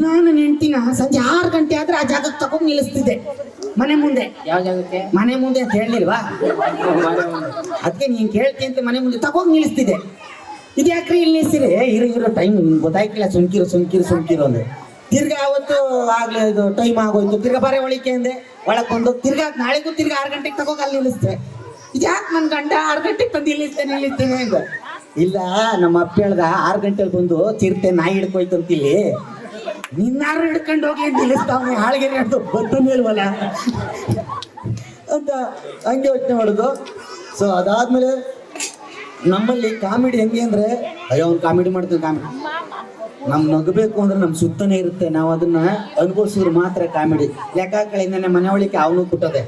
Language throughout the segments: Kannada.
ದಿನ ನನ್ನ ಹೆಂಡ್ತಿನ ಸಂಜೆ ಆರು ಗಂಟೆ ಆದ್ರೆ ಆ ಜಾಗಕ್ಕೆ ತಗೊಂಡು ನಿಲ್ಲಿಸ್ತಿದ್ದೆ. ಮನೆ ಮುಂದೆ. ಯಾವ ಜಾಗಕ್ಕೆ? ಮನೆ ಮುಂದೆ ಅಂತ ಹೇಳಿಲ್ವಾ ಅದಕ್ಕೆ ನೀನ್ ಕೇಳ್ತಿ ಅಂತ ಮನೆ ಮುಂದೆ ತಗೊಂಡು ನಿಲ್ಲಿಸ್ತಿದ್ದೆ. ಇದ್ಯಾಕ್ರಿ ಇಲ್ಲಿ ನಿಲ್ಸಿರಿ ಇರೋ ಇರೋ ಟೈಮ್ ನಿಮ್ಗೆ ಗೊತ್ತಾಯ್ತಿಲ್ಲ ಸುಮ್ಕಿರು ಸುಮ್ಕಿರು ಸುಮ್ಕಿರು ಅಂದ್ರೆ ತಿರ್ಗಾ ಅವತ್ತು ಆಗ್ಲೇ ಇದು ಟೈಮ್ ಆಗೋಯ್ತು. ತಿರ್ಗಾ ಬಾರೇ ಒಳಿಕೆ ಅಂದೆ. ಒಳಕೊಂಡು ತಿರ್ಗಾ ನಾಳೆಗೂ ತಿರ್ಗಾ ಆರು ಗಂಟೆಗೆ ತಗೋಗಿ ಅಲ್ಲಿ ನಿಲ್ಲಿಸ್ತೆ ಇದ್ಯಾಕೆ ನನ್ನ ಗಂಡ ಆರು ಗಂಟೆಗೆ ತಂದು ನಿಲ್ಲಿಸ್ತೇನೆ ನಿಲ್ಲಿಸ್ತೇನೆ ಇಲ್ಲ ನಮ್ಮ ಅಪ್ಪ ಹೇಳ್ದ ಆರು ಗಂಟೆಲಿ ಬಂದು ಚಿರತೆ ನಾಯಿ ಹಿಡ್ಕೋಯ್ತು ಅಂತ ಇಲ್ಲಿ ನಿನ್ನಾರು ಹಿಡ್ಕೊಂಡು ಹೋಗಿ ಅಂತ ನಿಲ್ಲಿಸ್ತಾವನೆ ಹಾಳಿಗೆ ಹಿಡ್ದು ಬರ್ತಾನೆ ಮೇಲ್ವಲ್ಲ ಅಂತ ಹಂಗೆ ಯೋಚನೆ ಮಾಡೋದು. ಸೊ ಅದಾದ್ಮೇಲೆ ನಮ್ಮಲ್ಲಿ ಕಾಮಿಡಿ ಹೆಂಗೆ ಅಂದ್ರೆ ಅಯ್ಯೋ ಅವ್ನು ಕಾಮಿಡಿ ಮಾಡ್ತೀವಿ ಕಾಮಿಡಿ. ನಮ್ ನಗಬೇಕು ಅಂದ್ರೆ ನಮ್ ಸುತ್ತನೇ ಇರುತ್ತೆ. ನಾವು ಅದನ್ನ ಅನುಭವಿಸಿದ್ರೆ ಮಾತ್ರ ಕಾಮಿಡಿ. ಲೆಕ್ಕಾಕಳಿಂದ ಮನೆ ಒಳಿಕೆ ಅವನು ಕುಟ್ಟದೆ.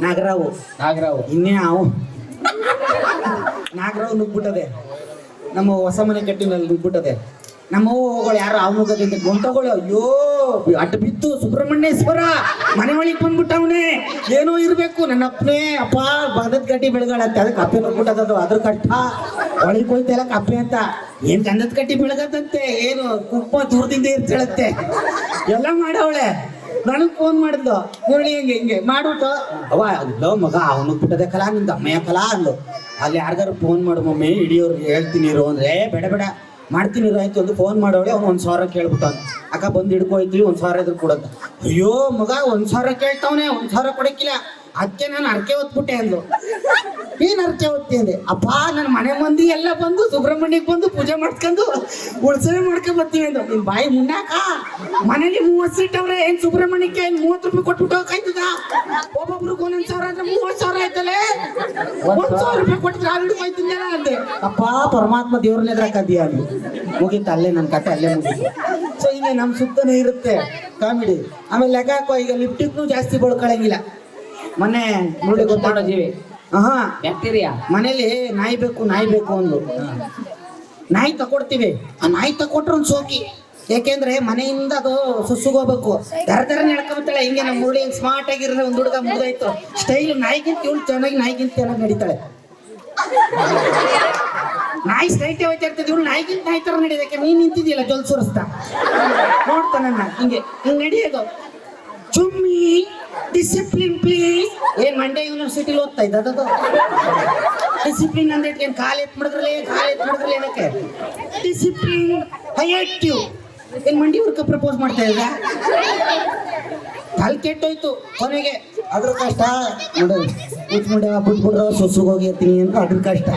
ನಾಗರಾವು. ನಾಗರಾವ್. ಇನ್ನೇ ಅವು ನಾಗರಾವ್ ನುಗ್ಬಿಟ್ಟದೆ ನಮ್ಮ ಹೊಸ ಮನೆ ಕಟ್ಟಿನಲ್ಲಿ ನುಗ್ಬಿಟ್ಟದೆ ನಮ್ಮ ಹೋಗಳು ಯಾರು ಅವನು ಗದಿಂದ ಗುಂಟಗಳು? ಅಯ್ಯೋ ಅಡ್ಡ ಬಿತ್ತು ಸುಬ್ರಹ್ಮಣ್ಯೇಶ್ವರ, ಮನೆ ಒಳಗೆ ಬಂದ್ಬಿಟ್ಟವನೇ. ಏನೋ ಇರ್ಬೇಕು ನನ್ನ ಅಪ್ಪನೇ. ಅಪ್ಪ, ಬದದ ಕಟ್ಟಿ ಬೆಳಗಳಂತೆ. ಅದಕ್ಕೆ ಅಪ್ಪೆ ಬಂದ್ಬಿಟ್ಟದ್ದು, ಅದ್ರ ಕಷ್ಟ ಒಳಗೆ ಹೋಯ್ತಲ್ಲ ಕಪ್ಪೆ ಅಂತ. ಏನ್ ಗಂಧದ ಕಟ್ಟಿ ಬೆಳಗದಂತೆ? ಏನು ಕುಪ್ಪ ದೂರದಿಂದ ಇರ್ತೇಳತ್ತೆ ಎಲ್ಲ ಮಾಡವಳೆ. ನನಗ್ ಫೋನ್ ಮಾಡಿದ್ಲು. ನೋಡಿ ಹಿಂಗೆ ಹಿಂಗೆ ಮಾಡ್ಬಿಟ್ಟು ಅವ ಅಲ್ಲೋ ಮಗ, ಅವನು ಬಿಟ್ಟದೆ ಕಲಾ, ನಿಂದ ಅಮ್ಮಯ್ಯ ಕಲಾ ಅಂದ್ಲು. ಅಲ್ಲಿ ಯಾರಿಗಾರು ಫೋನ್ ಮಾಡು ಮಮ್ಮಿ, ಹಿಡಿಯೋರ್ಗೆ ಹೇಳ್ತೀನಿ ಇರು ಅಂದ್ರೆ. ಬೇಡ ಬೇಡ. ಮಾಡ್ತೀನಿ ಆಯ್ತು ಒಂದು ಫೋನ್ ಮಾಡೋಳೆ ಅವ್ನು ಒಂದು ಸಾವಿರ ಕೇಳ್ಬಿಟ್ಟ ಅಕ್ಕ ಬಂದು ಹಿಡ್ಕೊಯ್ತೀವಿ ಒಂದು ಸಾವಿರ ಇದ್ರ ಕೊಡತ್ತ ಅಯ್ಯೋ, ಮಗ, ಒಂದು ಸಾವಿರ ಕೇಳ್ತಾವನೆ, ಒಂದು ಸಾವಿರ ಕೊಡಕ್ಕಿಲ್ಲ. ಅದಕ್ಕೆ ನಾನು ಅರ್ಕೆ ಹೊತ್ಬಿಟ್ಟೆ ಅಂದು ಏನ್ ಅರ್ಕೆ ಹೊತ್ತಿ ಅಂದೆ? ಅಪ್ಪ ನನ್ನ ಮನೆ ಮಂದಿ ಎಲ್ಲ ಬಂದು ಸುಬ್ರಹ್ಮಣ್ಯಕ್ಕೆ ಬಂದು ಪೂಜೆ ಮಾಡ್ಕೊಂಡು ಉಳ್ಸವೆ ಮಾಡ್ಕೊ ಬರ್ತೀವಿ ಅಂದು ನಿಮ್ ಬಾಯಿ ಮುನ್ನಾಕ? ಮನೇಲಿ ಮೂವತ್ ಸೀಟ್ ಅವ್ರೆ ಏನ್ ಸುಬ್ರಹ್ಮಣ್ಯಕ್ಕೆ ಏನ್ ಮೂವತ್ ರೂಪಾಯಿ ಕೊಟ್ಬಿಟ್ಟು ಕಾಯ್ತದ ಒಬ್ಬೊಬ್ರಿಗೆ ಒಂದೊಂದ್ ಸಾವಿರ ಅಂದ್ರೆ ಮೂವತ್ ಸಾವಿರ ಆಯ್ತಲ್ಲೇ? ಒಂದ್ ಸಾವಿರ ರೂಪಾಯಿ ಕೊಟ್ಟು ನಾನು ಹಿಡ್ಕೊಯ್ತೀನಿ ಅಂದೆ. ಅಪ್ಪ ಪರಮಾತ್ಮ ದೇವ್ರನ್ನ ಎದ್ರಕ್ಕಂದೀಯ ಅದು ಮುಗೀತು ಅಲ್ಲೇ ನನ್ನ ಕತೆ ಅಲ್ಲೇ ಮುಗೀತು. ಸೊ ಹಿಂಗೆ ನಮ್ ಸುತ್ತನೇ ಇರುತ್ತೆ. ಕಾಮಿಡಿ. ಆಮೇಲೆ ಲೆಕ್ಕ ಹಾಕೋ ಈಗ ಲಿಪ್ಟಿಕ್ನು ಜಾಸ್ತಿ ಬಳ್ಕೊಳಂಗಿಲ್ಲ. ಮೊನ್ನೆ ನೋಡಿ ಗೊತ್ತಾಡೋ ಜೀವಿ ಹಾ ಬ್ಯಾಕ್ಟೀರಿಯಾ ಮನೇಲಿ ನಾಯಿ ಬೇಕು ನಾಯಿ ಬೇಕು ಅಂದು ನಾಯಿ ತಕೊಡ್ತೀವಿ. ಆ ನಾಯಿ ತಕೊಟ್ರೆ ಒಂದು ಸೋಕಿ. ಯಾಕೆಂದ್ರೆ ಮನೆಯಿಂದ ಅದು ಸುಸುಗೋಬೇಕು ದರ ದರ ನಡ್ಕೊಂಬತ್ತಾಳೆ ಹಿಂಗೆ ನಮ್ಮ ಹುಡುಗಿ ಸ್ಮಾರ್ಟ್ ಆಗಿರೋ ಒಂದು ಹುಡುಗ ಮುಗಿದಾಯ್ತು. ಸ್ಟೈಲ್ ನಾಯಿಗಿಂತ ಇವಳು ಚೆನ್ನಾಗಿ ನಾಯಿಗಿಂತ ಚೆನ್ನಾಗಿ ನಡೀತಾಳೆ. ನಾಯಿ ಸ್ಟ್ರೈಟ್ ಹೋಯ್ತಾ ಇರ್ತದೆ. ಇವಳು ನಾಯಿಗಿಂತ ನಾಯಿ ತರ ನಡೀದಕ್ಕೆ ನೀನ್ ನಿಂತಿದ್ದೀಯಲ್ಲ ಜೊಲ್ ಸುರಿಸ್ತಾ. ನೋಡ್ತಾನ ಹಿಂಗೆ ಹಿಂಗೆ ನಡಿಯೋದು. ಡಿಸಿಪ್ಲಿನ್ ಪ್ಲೀಸ್ ಏನ್ ಮಂಡ್ಯ ಯೂನಿವರ್ಸಿಟಿಲಿ ಓದ್ತಾ ಇದ್ದ? ಅದು ಡಿಸಿಪ್ಲಿನ್ ಅಂದ್ರೆ ಏನ್ ಕಾಲ್ ಎತ್ ಮಾಡಿದ್ರಲ್ಲ ಕಾಲ್ ಎತ್ ಮಾಡಿದ್ರಲ್ಲ ಏನಕ್ಕೆ? ಡಿಸಿಪ್ಲಿನ್ ಹೈಯಟ್ಟಿವ್ ಏನ್ ಮಂಡಿ ಹುಡ್ಕ ಪ್ರಪೋಸ್ ಮಾಡ್ತಾ ಇದ್ದ ಕಾಲ್ ಕೆಟ್ಟೋಯ್ತು ಕೊನೆಗೆ. ಅದ್ರ ಕಷ್ಟ, ನೋಡು, ಕೂತ್ಕೊಂಡೆ ಬಿಟ್ಬಿಡ್ರ ಸುಸುಗ್ ಹೋಗಿರ್ತೀನಿ ಅಂತ ಅದ್ರ ಕಷ್ಟ.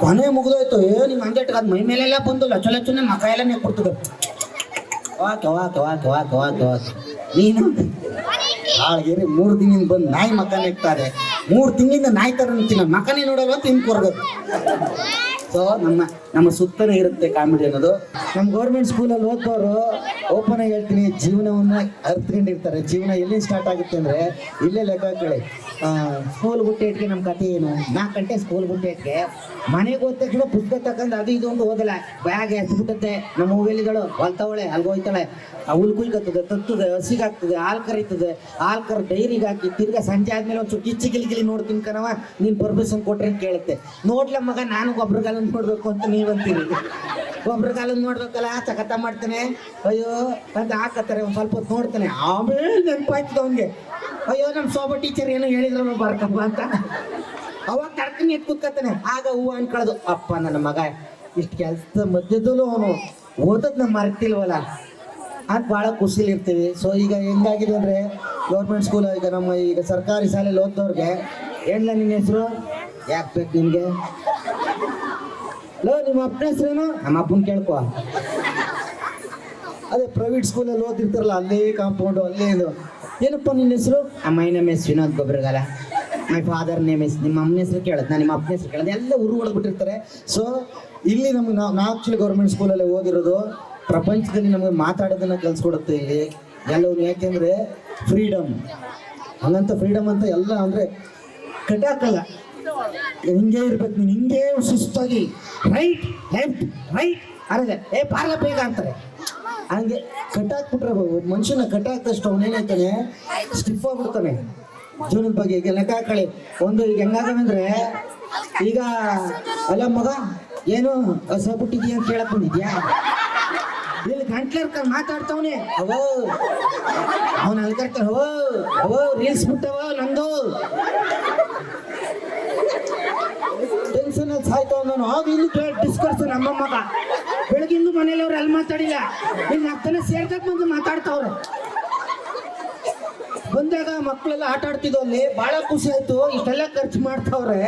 ಕೊನೆ ಮುಗಿದೋಯ್ತು. ಏ, ನಿಮ್ ಹಂಗೆ ಅದ್ ಮೈ ಮೇಲೆಲ್ಲ ಬಂದು ಲಚ್ಚ ಲಚ್ಚನೆ ಮಕ ಎಲ್ಲ ನೆಕ್ಕೊಡ್ತದೆ ಓಕೆ ವಾಕೆ, ವಾಕ್, ವಾಕೆ ವಾಕೆ. ನೀನು? ಹಾಳಗೇರಿ ಮೂರು ತಿಂಗಳಿಂದ ಬಂದು ನಾಯಿ ಮಕಾನ ಇಡ್ತಾರೆ ಮೂರು ತಿಂಗಳಿಂದ ನಾಯಿ ತರ ತಿನ್ನ ಮಕಾನೆ ನೋಡಲ್ವ ಅಂತ ಹಿಂದ್ಕೊರ್ಗದು ಸೊ ನಮ್ಮ ನಮ್ಮ ಸುತ್ತನೇ ಇರುತ್ತೆ ಕಾಮಿಡಿ ಅನ್ನೋದು. ನಮ್ಮ ಗೌರ್ಮೆಂಟ್ ಸ್ಕೂಲಲ್ಲಿ ಓದೋರು ಓಪನ್ ಆಗಿ ಹೇಳ್ತೀನಿ, ಜೀವನವನ್ನ ಅರ್ತ್ಕೊಂಡಿರ್ತಾರೆ. ಜೀವನ ಎಲ್ಲಿ ಸ್ಟಾರ್ಟ್ ಆಗುತ್ತೆ ಅಂದ್ರೆ, ಇಲ್ಲೇ ಲೆಕ್ಕ ಹಾಕೊಳ್ಳಿ. ಸ್ಕೂಲ್ ಬಿಟ್ಟಿಟ್ಗೆ ನಮ್ಮ ಕತೆ ಏನು? ನಾಲ್ಕು ಗಂಟೆ ಸ್ಕೂಲ್ ಬಿಟ್ಟಿಟ್ಗೆ ಮನೆಗೆ ಹೋದ ತಕ್ಷಣ ಪುಸ್ತಕ ತಕ್ಕಂದು ಅದು ಇದು ಒಂದು ಓದಲ್ಲ. ಬ್ಯಾಗ್ ಎಸ್ಬಿಟ್ಟತ್ತೆ ನಮ್ಮ ಹೂವೆಲಿಗಳು ಹೊಲ್ತಾವಳೆ, ಅಲ್ಗೆ ಹೋಯ್ತಾಳೆ. ಹುಲ್ ಕುಯ್ಕತ್ತದೆ ತತ್ತದೆ ಹಸಿಗಾಗ್ತದೆ ಹಾಲು ಕರೀತದೆ ಹಾಲು ಕರ್ ಡೈರಿಗೆ ಹಾಕಿ ತಿರ್ಗಾ ಸಂಜೆ ಆದ್ಮೇಲೆ ಒಂದು ಚುಟ್ಟಿ ಗಿಲಿ ಗಿಲಿ ನೋಡ್ತೀನಿ ಕಣವ ನೀನ್ ಪರ್ಮಿಷನ್ ಕೊಟ್ರೆ ಅಂತ ಕೇಳುತ್ತೆ. ನೋಡ್ಲ ಮಗ, ನಾನು ಕಾಲನ್ ನೋಡ್ಬೇಕು ಅಂತ ನೀವಂತೀರಿ. ಒಬ್ರ ಕಾಲನ್ ನೋಡ್ಬೇಕಲ್ಲ, ಚಕತ ಮಾಡ್ತಾನೆ. ಅಯ್ಯೋ ಅಂತ ಹಾಕತ್ತಾರೆ, ಒಂದ್ ಸ್ವಲ್ಪ ಹೊತ್ತು ನೋಡ್ತಾನೆ. ಆಮೇಲೆ ನೆನಪಾಯ್ತದ ಅವನ್ಗೆ. ಅಯ್ಯೋ ನಮ್ಮ ಸೋಬ ಟೀಚರ್ ಏನೋ ಹೇಳಿದ್ರು ಬರ್ಕಪ್ಪ ಅಂತ. ಅವಾಗ ಕರ್ಕೊಂಡು ಎತ್ ಕೂತ್ಕತ್ತಾನೆ. ಆಗ ಹೂವು ಅನ್ಕೊಳ್ಳೋದು ಅಪ್ಪ, ನನ್ನ ಮಗ, ಇಷ್ಟು ಕೆಲಸದ ಮಧ್ಯದಲ್ಲೂ ಅವನು ಓದೋದನ್ನ ಮರ್ತಿಲ್ವಲ್ಲ. ಅಂತ ಭಾಳ ಖುಷಿಲಿ ಇರ್ತೀವಿ ಸೊ ಈಗ ಹೆಂಗಾಗಿದೆ ಅಂದರೆ ಗೌರ್ಮೆಂಟ್ ಸ್ಕೂಲ್ ಈಗ ನಮ್ಮ ಈಗ ಸರ್ಕಾರಿ ಶಾಲೆಯಲ್ಲಿ ಓದ್ದವ್ರಿಗೆ, ಏನ್ಲ ನಿನ್ನ ಹೆಸರು? ಯಾಕೆ ಬೇಕು ನಿನಗೆ? ಲೋ ನಿಮ್ಮ ಅಪ್ಪನ ಹೆಸರೇನು? ನಮ್ಮ ಅಪ್ಪನ ಕೇಳ್ಕೊ. ಅದೇ ಪ್ರೈವೇಟ್ ಸ್ಕೂಲಲ್ಲಿ ಓದಿರ್ತಾರಲ್ಲ ಅಲ್ಲೇ ಕಾಂಪೌಂಡು ಅಲ್ಲೇ ಇದು. ಏನಪ್ಪ ನಿನ್ನ ಹೆಸರು? My name is Vinod Gobbaragala. My father name is ನಿಮ್ಮ ಅಮ್ಮನ ಹೆಸರು ಕೇಳೋದು ನಾನು ನಿಮ್ಮ ಅಪ್ಪನ ಹೆಸರು ಕೇಳೋದು ಎಲ್ಲ ಉರು ಬಿಟ್ಟಿರ್ತಾರೆ ಸೊ ಇಲ್ಲಿ ನಮ್ಗೆ ನಾವು ನಾವು ಆ್ಯಕ್ಚುಲಿ ಗೌರ್ಮೆಂಟ್ ಸ್ಕೂಲಲ್ಲಿ ಓದಿರೋದು ಪ್ರಪಂಚದಲ್ಲಿ ನಮಗೆ ಮಾತಾಡೋದನ್ನ ಕಲಿಸ್ಕೊಡುತ್ತೆ. ಇಲ್ಲಿ ಎಲ್ಲವೂ ಯಾಕೆಂದರೆ ಫ್ರೀಡಮ್ ಹಂಗಂತ ಫ್ರೀಡಮ್ ಅಂತ ಎಲ್ಲ ಅಂದರೆ ಕಟಾಕಲ್ಲ. ಹಿಂಗೆ ಇರ್ಬೇಕು ನೀನು, ಹಿಂಗೆ ಸುಸ್ತಾಗಿ. ರೈಟ್ ಲೆಫ್ಟ್ ರೈಟ್ ಅರೆ ಏ ಪಾರ್ಲ ಬೇಗ ಅಂತಾರೆ. ಹಂಗೆ ಕಟ್ಟಾಕ್ಬಿಟ್ರೆ ಮನುಷ್ಯನ ಕಟ್ಟಾಕ್ದಷ್ಟು ಅವನೇನಾಯ್ತಾನೆ ಸ್ಟಿಫ್ ಆಗ್ಬಿಡ್ತಾನೆ. ಜೀವನದ ಬಗ್ಗೆ ಈಗ ಲೆಕ್ಕ ಹಾಕಳಿ ಒಂದು ಈಗ ಹೆಂಗಾಗವಂದ್ರೆ ಈಗ, ಅಲ್ಲ ಮಗ, ಏನು ಹೊಸ ಬಿಟ್ಟಿದ್ಯಾ ಅಂತ ಕೇಳಕ್ ಬಂದಿದ್ಯಾ? ಇಲ್ಲಿ ಗಂಟ್ಲರ್ಕ ಮಾತಾಡ್ತಾವನೆ. ಅವೋ ಅವನ ಅಲ್ಕರ್ತಾನ ಓ ಅವೋ ರೀಲ್ಸ್ ಬಿಟ್ಟವ ನಂದು ಟೆನ್ಷನ್ ಸಾಯ್ತು ಸಾಯ್ತಾವ ನಾನು ಇಲ್ಲಿ ಡಿಸ್ಕರ್ಸ್ ನಮ್ಮ ಮಗ. ಬೆಳಗಿಂದು ಮನೇಲಿ ಅವ್ರು ಅಲ್ಲಿ ಮಾತಾಡಿಲ್ಲ. ಇನ್ನು ಅತ್ತನ ಸೇರ್ದಾಗ ಬಂದು ಮಾತಾಡ್ತಾವ್ರು. ಬಂದಾಗ ಮಕ್ಕಳೆಲ್ಲ ಆಟ ಆಡ್ತಿದ್ವು ಅಲ್ಲಿ. ಬಹಳ ಖುಷಿ ಆಯ್ತು. ಇಷ್ಟೆಲ್ಲ ಖರ್ಚು ಮಾಡ್ತಾವ್ರೆ.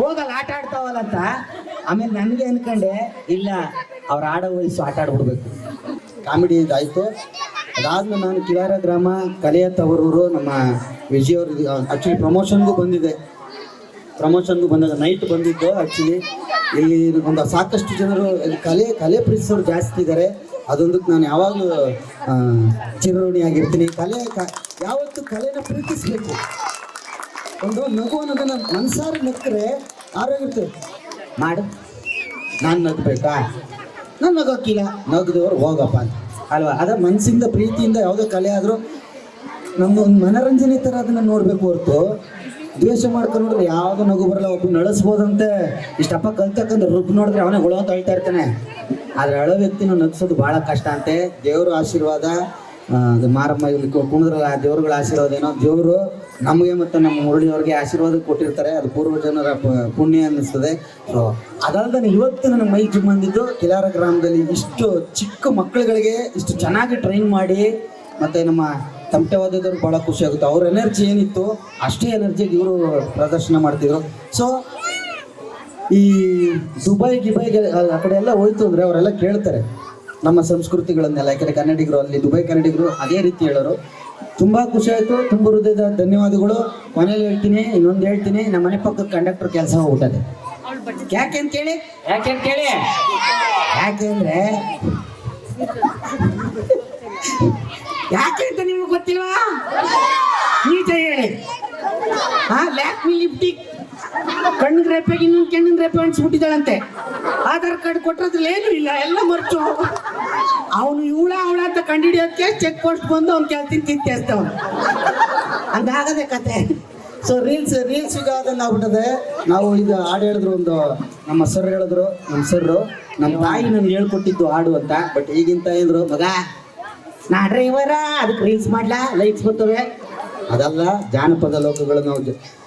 ಹೋಗಲ್ಲ, ಆಟ ಆಡ್ತಾವಲ್ಲ ಅಂತ. ಆಮೇಲೆ ನನಗೆ ಅನ್ಕಂಡೆ, ಇಲ್ಲ, ಅವ್ರ ಆಡೋ ವಯಸ್ಸು ಆಟ ಆಡ್ಬಿಡ್ಬೇಕು. ಕಾಮಿಡಿ ಇದಾಯ್ತು. ಅದಾದ್ಮೇಲೆ ನಾನು ಕಿರಾರ ಗ್ರಾಮ ಕಲೆಯ ತವರೂರು ನಮ್ಮ ವಿಜಯ್ ಅವ್ರ ಆಕ್ಚುಲಿ ಪ್ರಮೋಷನ್ಗೂ ಬಂದಿದೆ. ಪ್ರಮೋಷನ್ಗೂ ಬಂದಾಗ ನೈಟ್ ಬಂದಿದ್ದು. ಆ್ಯಕ್ಚುಲಿ ಇಲ್ಲಿ ಒಂದು ಸಾಕಷ್ಟು ಜನರು ಕಲೆ ಕಲೆ ಪ್ರೀತಿಸೋರು ಜಾಸ್ತಿ ಇದ್ದಾರೆ ಅದೊಂದಕ್ಕೆ ನಾನು ಯಾವಾಗಲೂ ಚಿರಋಣಿಯಾಗಿರ್ತೀನಿ. ಕಲೆ ಯಾವತ್ತು ಕಲೆನ ಪ್ರೀತಿಸ್ಬೇಕು. ಒಂದು ನಗು ಅನ್ನೋದನ್ನು ಮನ್ಸಾರಿ ನಕ್ಕರೆ ಆರೋಗ್ಯ ಮಾಡು. ನಾನು ನಗ್ಬೇಕಾ? ನಾನು ನಗೋಕ್ಕಿಲ್ಲ ನಗ್ದವ್ರು ಹೋಗಪ್ಪ ಅಂತ. ಅಲ್ವಾ? ಅದ ಮನಸ್ಸಿಂದ, ಪ್ರೀತಿಯಿಂದ ಯಾವುದೋ ಕಲೆ ಆದರೂ ನಮ್ಮ ಒಂದು ಮನರಂಜನೆ ಥರ ಅದನ್ನು ನೋಡಬೇಕು ಹೊರತು. ದ್ವೇಷ ಮಾಡ್ಕೊಂಡು ನೋಡಿದ್ರೆ ಯಾವ್ದು ನಗು ಬರಲ್ಲ ಒಬ್ಬ ನಡೆಸ್ಬೋದಂತೆ. ಇಷ್ಟಪ್ಪ ಕಲ್ತಕ್ಕಂತ ರುಬ್ ನೋಡಿದ್ರೆ ಅವನೇ ಗೊಳ ಅಂತ ಹೇಳ್ತಾ ಇರ್ತಾನೆ. ಆದ್ರೆ ಅಳೋ ವ್ಯಕ್ತಿನ ನಗ್ಸೋದು ಬಹಳ ಕಷ್ಟ ಅಂತೆ. ದೇವ್ರ ಆಶೀರ್ವಾದ ಅದು ಮಾರಮ್ಮ ಇಲ್ಲಿ ಕು- ಕುಣಿದ್ರಲ್ಲ, ಆ ದೇವ್ರುಗಳ ಆಶೀರ್ವಾದ ಏನೋ. ದೇವರು ನಮಗೆ ಮತ್ತು ನಮ್ಮ ಮುರಳಿಯವ್ರಿಗೆ ಆಶೀರ್ವಾದ ಕೊಟ್ಟಿರ್ತಾರೆ. ಅದು ಪೂರ್ವಜನರ ಜನರ ಪುಣ್ಯ ಅನ್ನಿಸ್ತದೆ. ಸೊ ಅದಲ್ಲದೆ ಇವತ್ತು ನನಗೆ ಮೈ ಬಂದಿದ್ದು ಕಿಲಾರ ಗ್ರಾಮದಲ್ಲಿ ಇಷ್ಟು ಚಿಕ್ಕ ಮಕ್ಕಳುಗಳಿಗೆ ಇಷ್ಟು ಚೆನ್ನಾಗಿ ಟ್ರೈನ್ ಮಾಡಿ, ಮತ್ತು ನಮ್ಮ ತಮಟೆ ಭಾಳ ಖುಷಿ ಆಗುತ್ತೆ. ಅವ್ರ ಎನರ್ಜಿ ಏನಿತ್ತು ಅಷ್ಟೇ ಎನರ್ಜಿಗೆ ಇವರು ಪ್ರದರ್ಶನ ಮಾಡ್ತಿದ್ರು. ಸೊ ಈ ದುಬೈ ಗಿಬೈಗೆ ಆ- ಆ ಕಡೆ ಎಲ್ಲ ಹೋಯ್ತು ಅಂದ್ರೆ ಅವರೆಲ್ಲ ಕೇಳ್ತಾರೆ. ನಮ್ಮ ಸಂಸ್ಕೃತಿಗಳನ್ನೆಲ್ಲ ಯಾಕಂದ್ರೆ ಕನ್ನಡಿಗರು ಅಲ್ಲಿ ದುಬೈ ಕನ್ನಡಿಗರು ಅದೇ ರೀತಿ ಹೇಳೋರು. ತುಂಬಾ ಖುಷಿ ಆಯ್ತು ತುಂಬ ಹೃದಯದ ಧನ್ಯವಾದಗಳು. ಮನೇಲಿ ಹೇಳ್ತೀನಿ ಇನ್ನೊಂದು ಹೇಳ್ತೀನಿ. ನಮ್ಮ ಮನೆ ಪಕ್ಕದ ಕಂಡಕ್ಟರ್ ಕೆಲಸ ಹೋಗ್ಬಿಟ್ಟದೆ ಯಾಕೆ ಅಂತ ಕೇಳಿ? ಯಾಕೆ ಅಂತ ಕೇಳಿ? ಯಾಕೆಂದ್ರೆ ಯಾಕೆ ಅಂತ ನಿಮ್ಗೆ ಗೊತ್ತಿಲ್ವಾ? ನೀಟ ಹೇಳಿ. ಹಾ ಲ್ಯಾಕ್ಮಿ ಲಿಪ್ಟಿಕ್ ಕಣ್ಣಿಗೆ ರೇಪೆಗೆ ಇನ್ನೊಂದು ಕೆಣ್ಣಿನ ರೇಪೆ ಅನ್ಸ್ಬಿಟ್ಟಿದ್ದಾಳಂತೆ. ಆಧಾರ್ ಕಾರ್ಡ್ ಕೊಟ್ಟದ್ರಲ್ಲಿ ಏನು ಇಲ್ಲ, ಎಲ್ಲ ಮರ್ಚು. ಅವನು ಇವಳ ಅವಳ ಅಂತ ಕಂಡಿಡಿಯೋದಕ್ಕೆ ಚೆಕ್ ಪೋಸ್ಟ್ ಬಂದು ಅವ್ನು ಕೆಲ್ತಿನ ಅವನು ಹಂಗಾಗದೆ ಕತೆ. ಸೊ ರೀಲ್ಸ್ ರೀಲ್ಸ್ ಈಗ ಅದನ್ನ ಆಗ್ಬಿಟ್ಟದೆ ನಾವು ಈಗ ಹಾಡು ಹೇಳಿದ್ರು ಒಂದು, ನಮ್ಮ ಸರ್ ಹೇಳಿದ್ರು, ನಮ್ಮ ಸರ್ರು ನಮ್ಮ ತಾಯಿ ನಮ್ಗೆ ಹೇಳ್ಕೊಟ್ಟಿದ್ದು ಹಾಡು ಅಂತ ಬಟ್ ಈಗಿಂತ ತಾಯಿದ್ರು ಮಗ ನಾ ಡ್ರೈವರ ಅದಕ್ಕೆ ರೀಲ್ಸ್ ಮಾಡ್ಲಾ ಲೈಕ್ಸ್ ಬರ್ತವೆ. ಅದಲ್ಲ ಜಾನಪದ ಲೋಕಗಳನ್ನು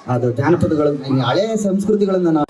ಅದು ಜಾನಪದಗಳನ್ನು ಹಳೆ ಸಂಸ್ಕೃತಿಗಳನ್ನು ನಾವು